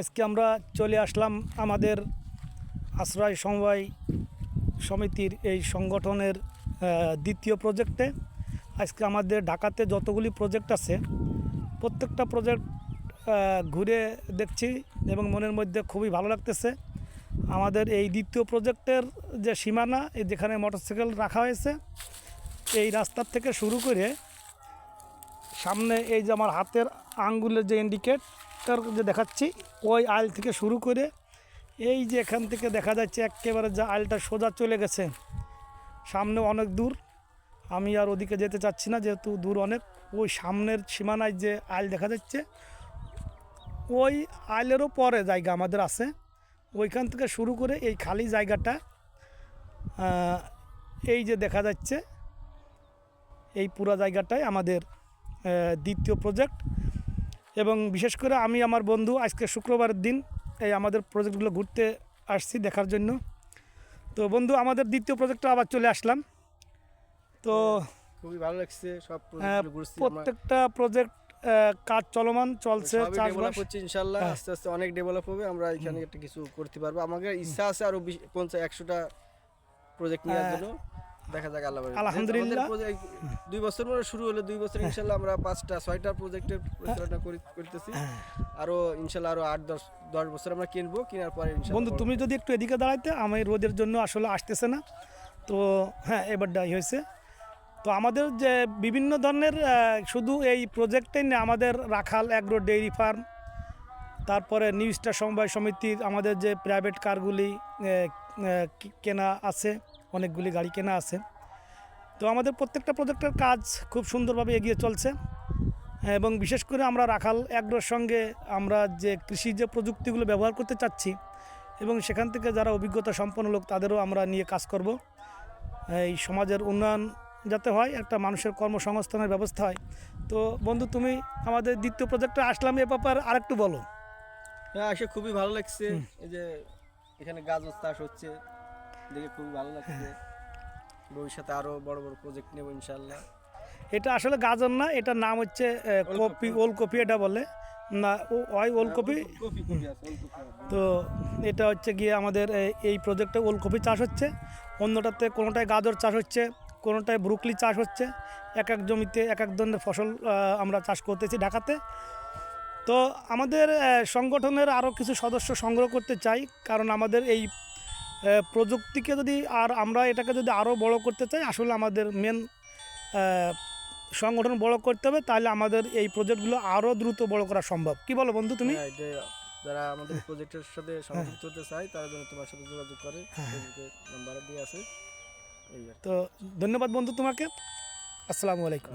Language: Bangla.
আজকে আমরা চলে আসলাম আমাদের আশ্রয় সমবায় সমিতির এই সংগঠনের দ্বিতীয় প্রজেক্টে আজকে আমাদের ঢাকাতে যতগুলি প্রজেক্ট আছে, প্রত্যেকটা প্রজেক্ট ঘুরে দেখছি এবং মনের মধ্যে খুবই ভালো লাগতেছে। আমাদের এই দ্বিতীয় প্রজেক্টের যে সীমানা, এই যেখানে মোটরসাইকেল রাখা হয়েছে, এই রাস্তার থেকে শুরু করে সামনে এই যে আমার হাতের আঙ্গুলের যে ইন্ডিকেটর যে দেখাচ্ছি। ওই আইল থেকে শুরু করে এই যে এখান থেকে দেখা যাচ্ছে একেবারে যে আইলটা সোজা চলে গেছে। সামনে অনেক দূর। আমি আর ওদিকে যেতে চাচ্ছি না, যেহেতু দূর অনেক। ওই সামনের সীমানায় যে আইল দেখা যাচ্ছে, ওই আইলেরও পরে জায়গা আমাদের আছে। ওইখান থেকে শুরু করে এই খালি জায়গাটা এই যে দেখা যাচ্ছে, এই পুরো জায়গাটাই আমাদের দ্বিতীয় প্রজেক্ট এবং বিশেষ করে আমি আমার বন্ধু আজকে শুক্রবারের দিন এই আমাদের প্রজেক্টগুলো ঘুরতে আসছি দেখার জন্য। তো বন্ধু আমাদের দ্বিতীয় প্রজেক্টে আবার চলে আসলাম। তো খুবই ভালো লাগছে সব আমরা প্রত্যেকটা প্রজেক্ট কাজ চলমান চলছে ডেভেলপ হচ্ছে ইনশাল্লাহ হ্যাঁ। আস্তে আস্তে অনেক ডেভেলপ হবে আমরা এখানে একটা কিছু করতে পারব। আমাদের ইচ্ছা আছে আরও পঞ্চাশ একশোটা প্রজেক্ট নেওয়ার হ্যাঁ। জন্য। দেখা যাক আল্লাহ। আলহামদুলিল্লাহ। দুই বছর পরে শুরু হলো দুই বছর ইনশাল্লাহ আমরা পাঁচটা ছয়টা প্রজেক্টের পরিচালনা করি- করতেছি হ্যাঁ। আরও ইনশাল্লাহ আরও আট দশ দশ বছর আমরা কিনবো কেনার পরে বন্ধু তুমি যদি একটু এদিকে দাঁড়াইতে আমি রোদের জন্য আসলে আসতেছে না তো হ্যাঁ এবার ডাই হয়েছে তো আমাদের যে বিভিন্ন ধরনের শুধু এই প্রজেক্টেই না আমাদের রাখাল অ্যাগ্রো ডেইরি ফার্ম তারপরে নিউ স্টার সমবায় সমিতির আমাদের যে প্রাইভেট কারগুলি কেনা আছে অনেকগুলি গাড়ি কেনা আছে। তো আমাদের প্রত্যেকটা প্রজেক্টের কাজ খুব সুন্দরভাবে এগিয়ে চলছে। এবং বিশেষ করে আমরা রাখাল অ্যাগ্রোর সঙ্গে আমরা যে কৃষি যে প্রযুক্তিগুলো ব্যবহার করতে চাচ্ছি এবং সেখান থেকে যারা অভিজ্ঞতা সম্পন্ন লোক তাদেরও আমরা নিয়ে কাজ করব। এই সমাজের উন্নয়ন যাতে হয় একটা মানুষের কর্মসংস্থানের ব্যবস্থা হয়। তো বন্ধু তুমি আমাদের দ্বিতীয় প্রজেক্টে আসলাম এ ব্যাপার আরেকটু বলো। হ্যাঁ এসে খুবই ভালো লাগছে। এই যে এখানে গাজর চাষ হচ্ছে। দেখে খুবই ভালো লাগছে। ভবিষ্যতে আরও বড় বড় প্রজেক্ট নেব ইনশাল্লাহ এটা আসলে গাজর না এটার নাম হচ্ছে কপি ওলকপি এটা বলে। না ও- ওই ওলকপি? আছে। তো এটা হচ্ছে গিয়ে আমাদের এই প্রজেক্টে ওলকপি চাষ হচ্ছে। অন্যটাতে কোনোটায় গাজর চাষ হচ্ছে কোনোটায় ব্রুকলি চাষ হচ্ছে। এক এক জমিতে এক এক ধরনের ফসল আমরা চাষ করতেছি ঢাকাতে। তো আমাদের সংগঠনের আরও কিছু সদস্য সংগ্রহ করতে চাই কারণ আমাদের এই প্রযুক্তিকে যদি আর আমরা এটাকে যদি আরও বড় করতে চাই আসলে আমাদের মেন সংগঠন বড় করতে হবে তাহলে আমাদের এই প্রজেক্টগুলো আরও দ্রুত বড় করা সম্ভব। কি বলো বন্ধু তুমি? হ্যাঁ, যারা আমাদের প্রজেক্টের সাথে সংযুক্ত হতে চায় তারা যেন তোমার সাথে যোগাযোগ করে নাম্বার দিয়ে আছে। তো ধন্যবাদ বন্ধু তোমাকে। আসসালামু আলাইকুম।